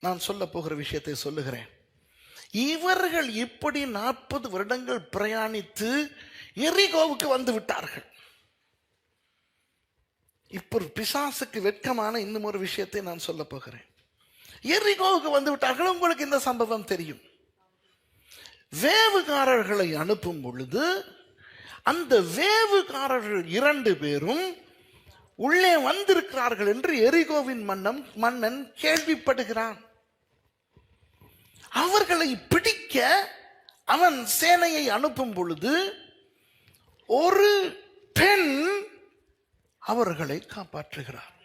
நான் சொல்ல போகிற விஷயத்தை சொல்லுகிறேன். இவர்கள் இப்படி நாற்பது வருடங்கள் பிரயாணித்து எரிகோவுக்கு வந்து விட்டார்கள். இப்போ பிசாசுக்கு வெட்கமான இன்னும் ஒரு விஷயத்தை நான் சொல்ல போகிறேன். எரிகோவுக்கு வந்து விட்டார்கள் உங்களுக்கு இந்த சம்பவம் தெரியும். வேவுகாரர்களை அனுப்பும் பொழுது அந்த வேவுகாரர்கள் இரண்டு பேரும் உள்ளே வந்திருக்கிறார்கள் என்று எரிகோவின் மன்னம் மன்னன் கேள்விப்படுகிறான். அவர்களை பிடிக்க அவன் சேனையை அனுப்பும் பொழுது ஒரு பெண் அவர்களை காப்பாற்றுகிறார்.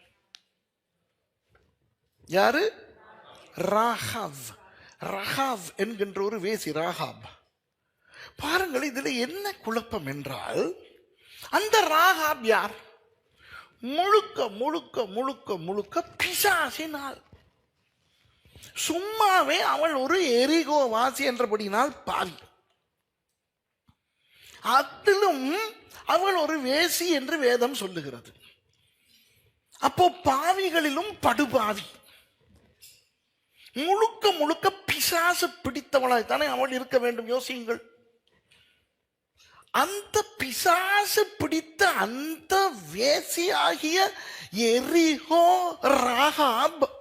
யாரு? ராஹாவ் ரஹாவ் என்கின்ற ஒரு வேசி ராகாப் பாருங்கள் இதில் என்ன குழப்பம் என்றால் அந்த ராகாப் யார்? முழுக்க முழுக்க முழுக்க முழுக்க பிசாசினால். சும்மாவே அவள் ஒரு எரிகோ வாசி என்றபடினால் பாவி. அதிலும் அவள் ஒரு வேசி என்று வேதம் சொல்லுகிறது. அப்போ பாவிகளிலும் படுபாவி. முழுக்க முழுக்க பிசாசு பிடித்தவளாய்த்தானே அவள் இருக்க வேண்டும் யோசியுங்கள். அந்த பிசாசு பிடித்த அந்த வேசி ஆகிய எரிகோ ராகாப்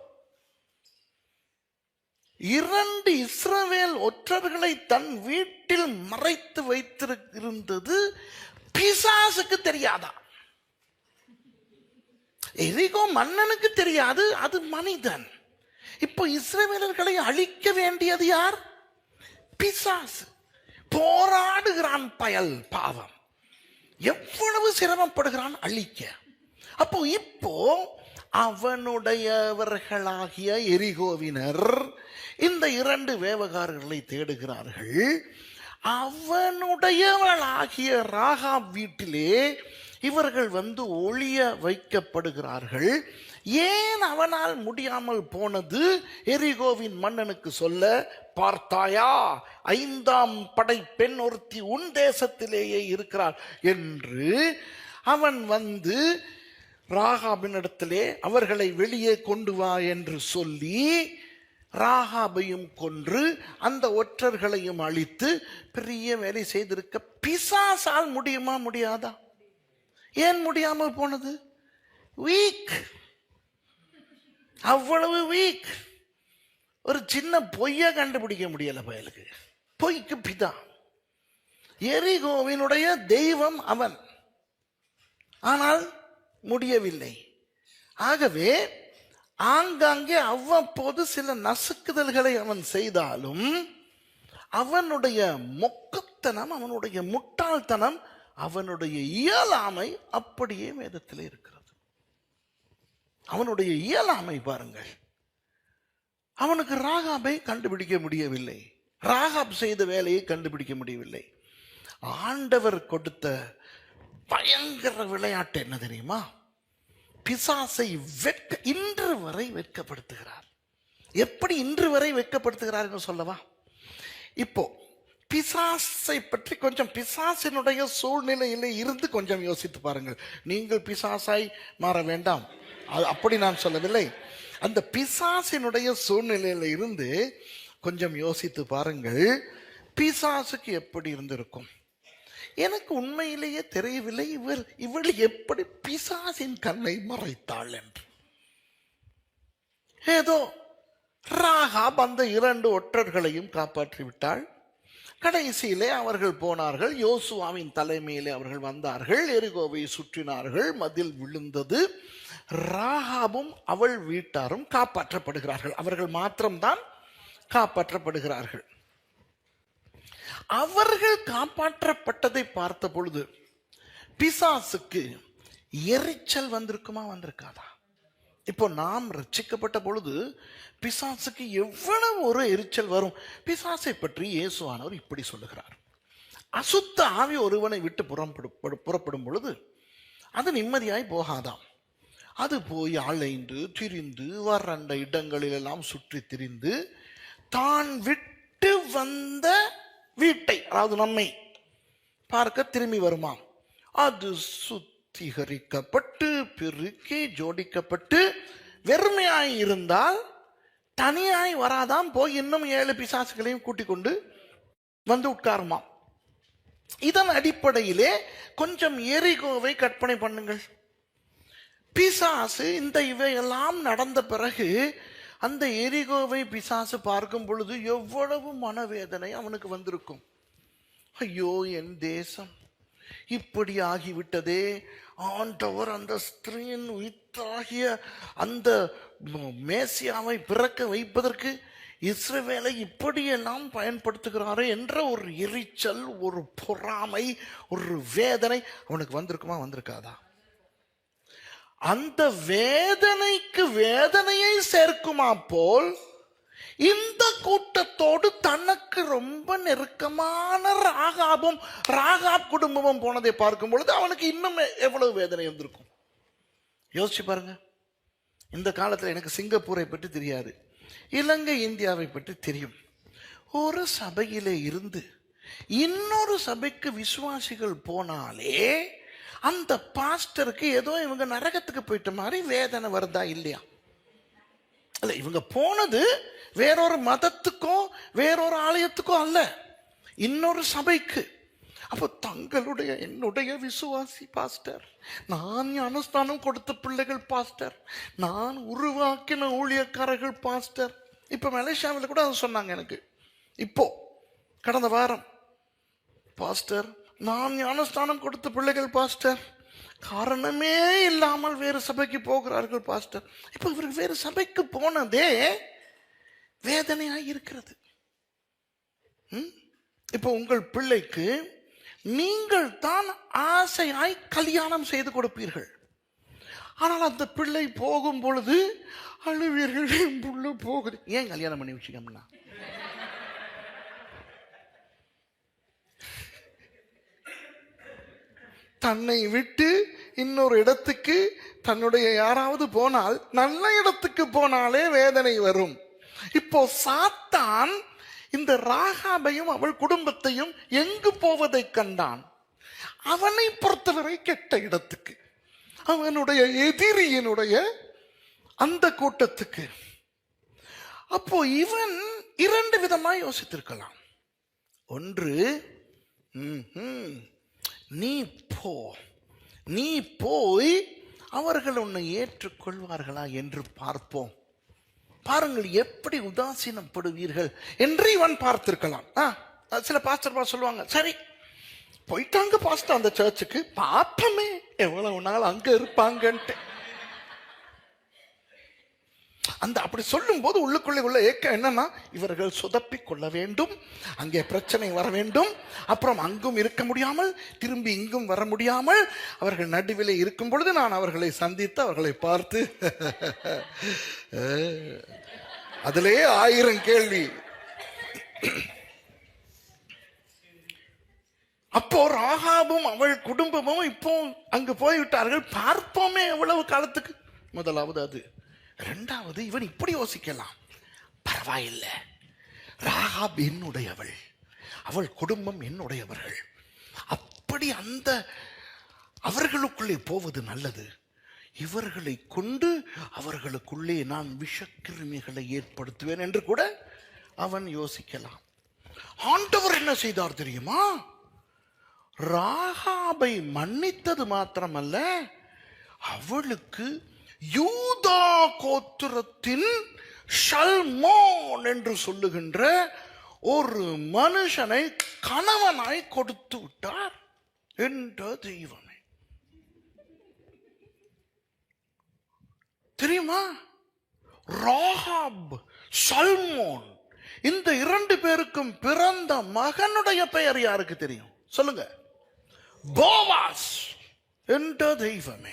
இரண்டு இஸ்ரவேல் ஒற்றர்களை தன் வீட்டில் மறைத்து வைத்திருந்தது பிசாசுக்கு தெரியாதா? எரிகோ மன்னனுக்கு தெரியாது அது மனிதன். இப்போ இஸ்ரவேலர்களை அழிக்க வேண்டியது யார்? பிசாசு. போராடுகிறான் பயல் பாவம். எவ்வளவு சிரமப்படுகிறான் அழிக்க. அப்போ இப்போ அவனுடையவர்களாகிய எரிகோவினர் இந்த இரண்டு வேவகாரர்களை தேடுகிறார்கள். அவனுடையவளாகிய ராகா வீட்டிலே இவர்கள் வந்து ஒளிய வைக்கப்படுகிறார்கள். ஏன் அவனால் முடியாமல் போனது? எரிகோவின் மன்னனுக்கு சொல்ல பார்த்தாயா ஐந்தாம் படை பெண் ஒருத்தி உன் தேசத்திலேயே இருக்கிறாள் என்று அவன் வந்து ராகாபினிடத்திலே அவர்களை வெளியே கொண்டு வா என்று சொல்லி ராகாபையும் கொன்று அந்த ஒற்றர்களையும் அழித்து பெரிய வேலை செய்திருக்க பிசாசால் முடியுமா முடியாதா? ஏன் முடியாமல் போனது? வீக் அவ்வளவு வீக் ஒரு சின்ன பொய்யை கண்டுபிடிக்க முடியல பயலுக்கு. பொய்க்கு பிதா. எரிகோவினுடைய தெய்வம் அவன். ஆனால் முடியவில்லை. ஆகவே ஆங்காங்கே அவ்வப்போது சில நசுக்குதல்களை அவன் செய்தாலும் அவனுடைய மொக்கத்தனம் அவனுடைய முட்டாள்தனம் அவனுடைய இயலாமை அப்படியே வேதத்தில் இருக்கிறது. அவனுடைய இயலாமை பாருங்கள். அவனுக்கு ராகாபை கண்டுபிடிக்க முடியவில்லை. ராகாப் செய்த வேலையை கண்டுபிடிக்க முடியவில்லை. ஆண்டவர் கொடுத்த பயங்கர விளையாட்டு என்ன தெரியுமா? பிசாசை வெட்க இன்று வரை வெட்கப்படுத்துகிறார். எப்படி இன்று வரை வெட்கப்படுத்துகிறார் என்று சொல்லவா? இப்போ பிசாசை பற்றி கொஞ்சம் பிசாசினுடைய சூழ்நிலையில் இருந்து கொஞ்சம் யோசித்து பாருங்கள். நீங்கள் பிசாசாய் மாற வேண்டாம். அது அப்படி நான் சொல்லவில்லை. அந்த பிசாசினுடைய சூழ்நிலையில் இருந்து கொஞ்சம் யோசித்து பாருங்கள். பிசாசுக்கு எப்படி இருந்திருக்கும்? எனக்கு உண்மையிலேயே தெரியவில்லை. இவர் இவள் எப்படி பிசாசின் கண்ணை மறைத்தாள் என்று. ஏதோ ராகாப் அந்த இரண்டு ஒற்றர்களையும் காப்பாற்றி விட்டாள் கடைசியிலே அவர்கள் போனார்கள். யோசுவாவின் தலைமையிலே அவர்கள் வந்தார்கள். எரிகோவை சுற்றினார்கள். மதில் விழுந்தது. ராகாவும் அவள் வீட்டாரும் காப்பாற்றப்படுகிறார்கள். அவர்கள் மாத்திரம்தான் காப்பாற்றப்படுகிறார்கள். அவர்கள் காப்பாற்றப்பட்டதை பார்த்த பொழுது பிசாசுக்கு எரிச்சல் வந்திருக்குமா வந்திருக்காதா? இப்போ நாம் ரட்சிக்கப்பட்ட பொழுது பிசாசுக்கு எவ்வளவு ஒரு எரிச்சல் வரும்? பிசாசை பற்றி இயேசுவானவர் இப்படி சொல்லுகிறார். அசுத்த ஆவி ஒருவனை விட்டு புறப்படு புறப்படும் பொழுது அது நிம்மதியாய் போகாதாம். அது போய் அலைந்து திரிந்து வறண்ட இடங்களிலெல்லாம் சுற்றி திரிந்து தான் விட்டு வந்த வீட்டை அதாவது நம்மை பார்க்க திரும்பி வருமாம். அது சுத்திகரிக்கப்பட்டு பெருக்கி ஜோடிக்கப்பட்டு வெறுமையாய் இருந்தால் தனியாய் வராதான் போய் இன்னும் ஏழு பிசாசுகளையும் கூட்டிக் கொண்டு வந்து உட்காருமாம். இதன் அடிப்படையிலே கொஞ்சம் எரிகோவை கற்பனை பண்ணுங்கள். பிசாசு இந்த இவையெல்லாம் நடந்த பிறகு அந்த எரிகோவை பிசாசு பார்க்கும் பொழுது எவ்வளவு மனவேதனை அவனுக்கு வந்திருக்கும். ஐயோ என் தேசம் இப்படி ஆகிவிட்டதே. ஆண்டவர் அந்த ஸ்திரீயின் உயிர்த்தாகிய அந்த மேசியாவை பிறக்க வைப்பதற்கு இஸ்ரவேலை இப்படியெல்லாம் பயன்படுத்துகிறாரே என்ற ஒரு எரிச்சல் ஒரு பொறாமை ஒரு வேதனை அவனுக்கு வந்திருக்குமா வந்திருக்காதா? அந்த வேதனைக்கு வேதனையை சேர்க்குமா போல் இந்த கூட்டத்தோடு தனக்கு ரொம்ப நெருக்கமான ராகாபும் ராகாப் குடும்பமும் போனதை பார்க்கும் பொழுது அவனுக்கு இன்னும் எவ்வளவு வேதனை வந்திருக்கும்? யோசிச்சு பாருங்க. இந்த காலத்தில் எனக்கு சிங்கப்பூரை பற்றி தெரியாது. இலங்கை இந்தியாவை பற்றி தெரியும். ஒரு சபையிலே இருந்து இன்னொரு சபைக்கு விசுவாசிகள் போனாலே அந்த பாஸ்டருக்கு ஏதோ இவங்க நரகத்துக்கு போயிட்ட மாதிரி வேதனை வருதா இல்லையா? அல்ல இவங்க போனது வேறொரு மதத்துக்கோ வேறொரு ஆலயத்துக்கோ அல்ல. இன்னொரு சபைக்கு. அப்போ தங்களுடைய என்னுடைய விசுவாசி பாஸ்டர் நான் அனுஷ்டானம் கொடுத்த பிள்ளைகள் பாஸ்டர் நான் உருவாக்கின ஊழியக்காரர்கள் பாஸ்டர். இப்போ மலேசியாவில் கூட அதை சொன்னாங்க எனக்கு. இப்போ கடந்த வாரம் பாஸ்டர் நான் ஞானஸ்தானம் கொடுத்த பிள்ளைகள் பாஸ்டர். காரணமே இல்லாமல் வேறு சபைக்கு போகிறார்கள் பாஸ்டர். இப்போ இவருக்கு வேறு சபைக்கு போனதே வேதனையாக இருக்கிறது. ம்? இப்போ உங்கள் பிள்ளைக்கு நீங்கள் தான் ஆசையாய் கல்யாணம் செய்து கொடுப்பீர்கள். ஆனால் அந்த பிள்ளை போகும் பொழுது அழுவீர்கள் புள்ள போகுது. ஏன் கல்யாணம் பண்ணி வச்சுக்கோம்னா? தன்னை விட்டு இன்னொரு இடத்துக்கு தன்னுடைய யாராவது போனால் நல்ல இடத்துக்கு போனாலே வேதனை வரும். இப்போ சாத்தான் இந்த ராகாபையும் அவள் குடும்பத்தையும் எங்கு போவதை கண்டான்? அவனை பொறுத்தவரை கெட்ட இடத்துக்கு அவனுடைய எதிரியினுடைய அந்த கூட்டத்துக்கு. அப்போ இவன் இரண்டு விதமாக யோசித்திருக்கலாம். ஒன்று நீ போ. நீ போய் அவர்கள் உன்னை ஏற்றுக்கொள்வார்களா என்று பார்ப்போம். பாருங்கள் எப்படி உதாசீனப்படுவீர்கள் என்று இவன் பார்த்திருக்கலாம். ஆ, சில பாஸ்டர் சொல்லுவாங்க சரி போயிட்டாங்க பாஸ்டர் அந்த சர்ச்சுக்கு பார்ப்போமே எவ்வளவு நாள் அங்க இருப்பாங்கன்ட்டு. அந்த அப்படி சொல்லும்போது உள்ளுக்குள்ளே உள்ள ஏக்கம் என்னன்னா இவர்கள் சொதப்பி கொள்ள வேண்டும் அங்கே பிரச்சனை வர வேண்டும் அப்புறம் அங்கும் இருக்க முடியாமல் திரும்பி இங்கும் வர முடியாமல் அவர்கள் நடுவிலே இருக்கும் பொழுது நான் அவர்களை சந்தித்து அவர்களை பார்த்து அதிலே ஆயிரம் கேள்வி. அப்போ ராகாபும் அவள் குடும்பமும் இப்போ அங்கு போய்விட்டார்கள். பார்ப்போமே எவ்வளவு காலத்துக்கு. முதலாவது அது. ரெண்டாவது இவன் இப்படி யோசிக்கலாம். பரவாயில்லை. ராகாப் என்னுடையவள். அவள் குடும்பம் என்னுடையவர்கள். அப்படி அந்த அவர்களுக்குள்ளே போவது நல்லது. இவர்களை கொண்டு அவர்களுக்குள்ளே நான் விஷக்கிருமிகளை ஏற்படுத்துவேன் என்று கூட அவன் யோசிக்கலாம். ஆண்டவர் என்ன செய்தார் தெரியுமா? ராகாபை மன்னித்தது மாத்திரமல்ல அவளுக்கு யூதா கோத்திரத்தின் ஷல்மோன் என்று சொல்லுகின்ற ஒரு மனுஷனை கணவனாய் கொடுத்து விட்டார் என்ற தெய்வமே. தெரியுமா? ராகாப் சல்மோன் இந்த இரண்டு பேருக்கும் பிறந்த மகனுடைய பெயர் யாருக்கு தெரியும்? சொல்லுங்க. போவாஸ் என்ற தெய்வமே.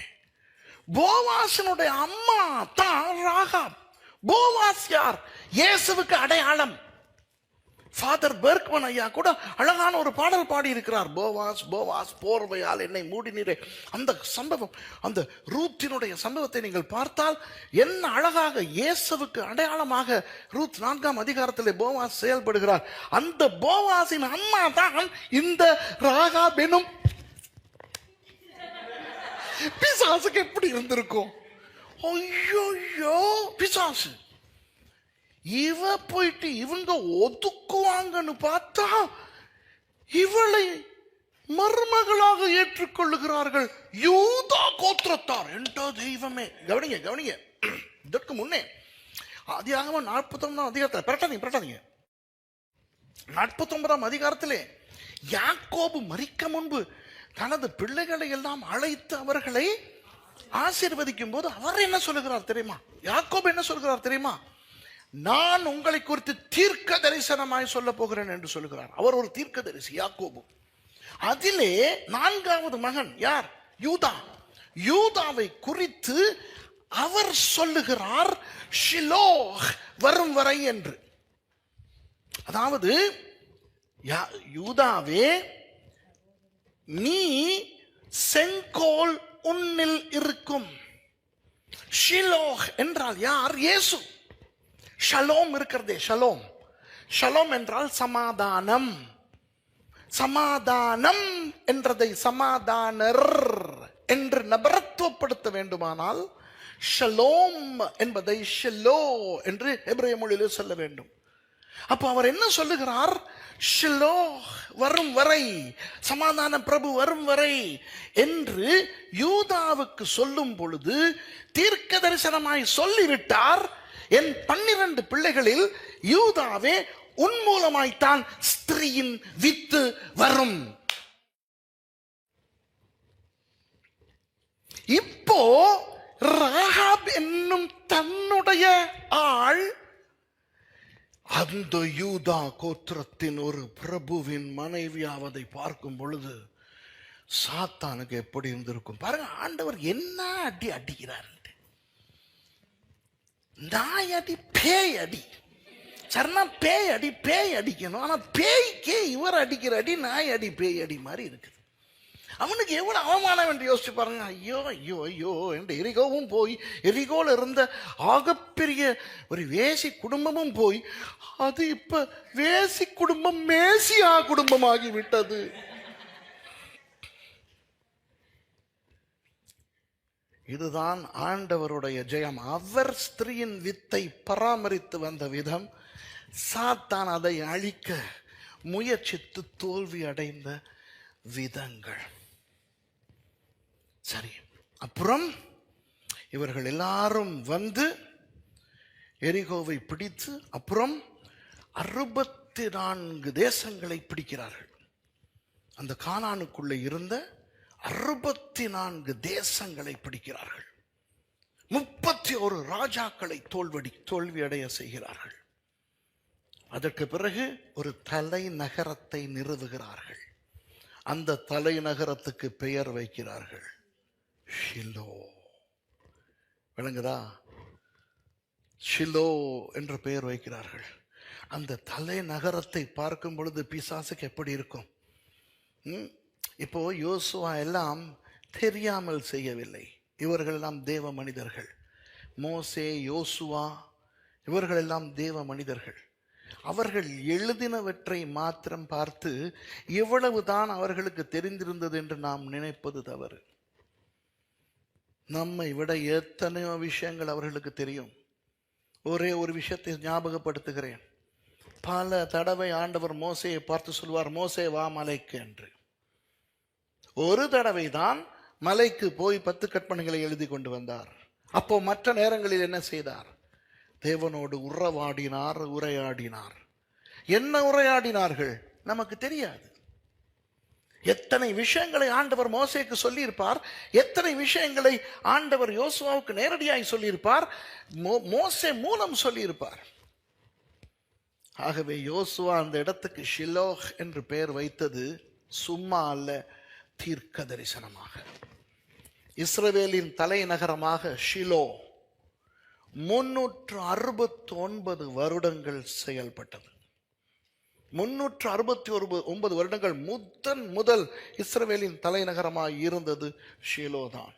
போவாசனுடைய அம்மா தான் ராகாப். போவாஸ் யார் இயேசுவுக்கு அடையாளம். ஃபாதர் பெர்க்மன் ஐயா கூட அழகான ஒரு பாடல் பாடி இருக்கிறார் போவாஸ் போவாஸ் போர்வையால் என்னை மூடினீரே. அந்த சம்பவம் அந்த ரூத்தினுடைய சம்பவத்தை நீங்கள் பார்த்தால் என்ன அழகாக இயேசுவுக்கு அடையாளமாக ரூத் நான்காம் அதிகாரத்தில் போவாஸ் செயல்படுகிறார். அந்த போவாஸின் அம்மா தான் இந்த ராகா பெனும் பிசாசுக்கு எப்படி இருந்திருக்கும்? ஐயோ பிசாசு. இவ போயிட்டு இவங்க ஒதுக்குவாங்கன்னு பார்த்தா இவளை மருமகளாக ஏற்றுக்கொள்ளுகிறார்கள். யூதா கோத்திரத்தார். என்ற தெய்வமே. கவனிங்க கவனிங்க. இதற்கு முன்னே ஆதியாகமம் நாற்பத்தி ஒன்பதாம் அதிகாரத்தில் பிரட்டாதீங்க பிரட்டாதீங்க. நாற்பத்தி ஒன்பதாம் அதிகாரத்திலே யாக்கோபு மறிக்க முன்பு தனது பிள்ளைகளை எல்லாம் அழைத்து அவர்களை ஆசீர்வதிக்கும் போது அவர் என்ன சொல்லுகிறார் தெரியுமா? யாக்கோப் என்ன சொல்கிறார் தெரியுமா? நான் உங்களை குறித்து தீர்க்க தரிசனமாய் சொல்ல போகிறேன் என்று சொல்லுகிறார். அவர் ஒரு தீர்க்க தரிசி யாக்கோபு. அதிலே நான்காவது மகன் யார்? யூதா. யூதாவை குறித்து அவர் சொல்லுகிறார் ஷிலோ வரும் வரை என்று. அதாவது யா- யூதாவே நீ செங்கோல் உன்னில் இருக்கும். ஷிலோஹ் என்றால் யார்? இயேசு. ஷலோம் இருக்கிறதே ஷலோம். ஷலோம் என்றால் சமாதானம். சமாதானம் என்றதை சமாதானர் என்று நபரத்துவப்படுத்த வேண்டுமானால் ஷலோம் என்பதை ஷலோ என்று எபிரேய மொழியிலே சொல்ல வேண்டும். அப்போ அவர் என்ன சொல்லுகிறார்? ஷிலோ வரும் வரை சமாதான பிரபு வரும் வரை என்று யூதாவுக்கு சொல்லும் பொழுது தீர்க்க தரிசனமாய் சொல்லிவிட்டார். என் பன்னிரண்டு பிள்ளைகளில் யூதாவே உன் மூலமாய்த்தான் ஸ்திரீயின் வித்து வரும். இப்போ ராகாப் என்னும் தன்னுடைய ஆள் அந்த யூதா கோத்திரத்தின் ஒரு பிரபுவின் மனைவியாவதை பார்க்கும் பொழுது சாத்தானுக்கு எப்படி இருந்திருக்கும்? பாருங்க ஆண்டவர் என்ன அடி அடிக்கிறார் நாய் அடி பேய் அடி. சரினா பேய் அடி பேய் அடிக்கணும். ஆனால் பேய்க்கே இவர் அடிக்கிற அடி நாய் அடி பேய் அடி மாதிரி இருக்குது. அவனுக்கு எவ்வளவு அவமானம் என்று யோசிச்சு பாருங்க. ஐயோ ஐயோ ஐயோ என்று எரிகோவும் போய் எரிகோல இருந்த ஆகப்பெரிய ஒரு வேசி குடும்பமும் போய் அது இப்ப வேசி குடும்பம் மேசியா குடும்பமாகி விட்டது. இதுதான் ஆண்டவருடைய ஜெயம். அவர் ஸ்திரீயின் வித்தை பராமரித்து வந்த விதம். சாத்தான் அதை அழிக்க முயற்சித்து தோல்வி அடைந்த விதங்கள். சரி. அப்புறம் இவர்கள் எல்லாரும் வந்து எரிகோவை பிடித்து அப்புறம் அறுபத்தி நான்கு தேசங்களை பிடிக்கிறார்கள். அந்த கானானுக்குள்ளே இருந்த அறுபத்தி நான்கு தேசங்களை பிடிக்கிறார்கள். முப்பத்தி ஒரு ராஜாக்களை தோல்வடி தோல்வியடைய செய்கிறார்கள். அதற்கு பிறகு ஒரு தலைநகரத்தை நிறுவுகிறார்கள். அந்த தலைநகரத்துக்கு பெயர் வைக்கிறார்கள். ஷிலோ. விளங்குதா? ஷிலோ என்ற பெயர் வைக்கிறார்கள். அந்த தலைநகரத்தை பார்க்கும் பொழுது பிசாசுக்கு எப்படி இருக்கும்? ம்? இப்போ யோசுவா எல்லாம் தெரியாமல் செய்யவில்லை. இவர்கள் எல்லாம் தேவ மனிதர்கள். மோசே யோசுவா இவர்களெல்லாம் தேவ மனிதர்கள். அவர்கள் எழுதினவற்றை மாத்திரம் பார்த்து இவ்வளவுதான் அவர்களுக்கு தெரிந்திருந்தது என்று நாம் நினைப்பது தவறு. நம்மை விட எத்தனையோ விஷயங்கள் அவர்களுக்கு தெரியும். ஒரே ஒரு விஷயத்தை ஞாபகப்படுத்துகிறேன். பல தடவை ஆண்டவர் மோசையை பார்த்து சொல்வார் மோசே வா மலைக்கு என்று. ஒரு தடவை தான் மலைக்கு போய் பத்து கற்பனைகளை எழுதி கொண்டு வந்தார். அப்போ மற்ற நேரங்களில் என்ன செய்தார்? தேவனோடு உறவாடினார் உரையாடினார். என்ன உரையாடினார்கள்? நமக்கு தெரியாது. எத்தனை விஷயங்களை ஆண்டவர் மோசேக்கு சொல்லியிருப்பார் எத்தனை விஷயங்களை ஆண்டவர் யோசுவாவுக்கு நேரடியாய் சொல்லியிருப்பார் மோ- மோசே மூலம் சொல்லியிருப்பார். ஆகவே யோசுவா அந்த இடத்துக்கு ஷிலோஹ் என்று பெயர் வைத்தது சும்மா அல்ல தீர்க்க தரிசனமாக. இஸ்ரவேலின் தலைநகரமாக ஷிலோ முன்னூற்று அறுபத்தி ஒன்பது வருடங்கள் செயல்பட்டது. முன்னூற்று அறுபத்தி ஒரு ஒன்பது வருடங்கள் முதன் முதல் இஸ்ரவேலின் தலைநகரமாக இருந்தது ஷீலோ தான்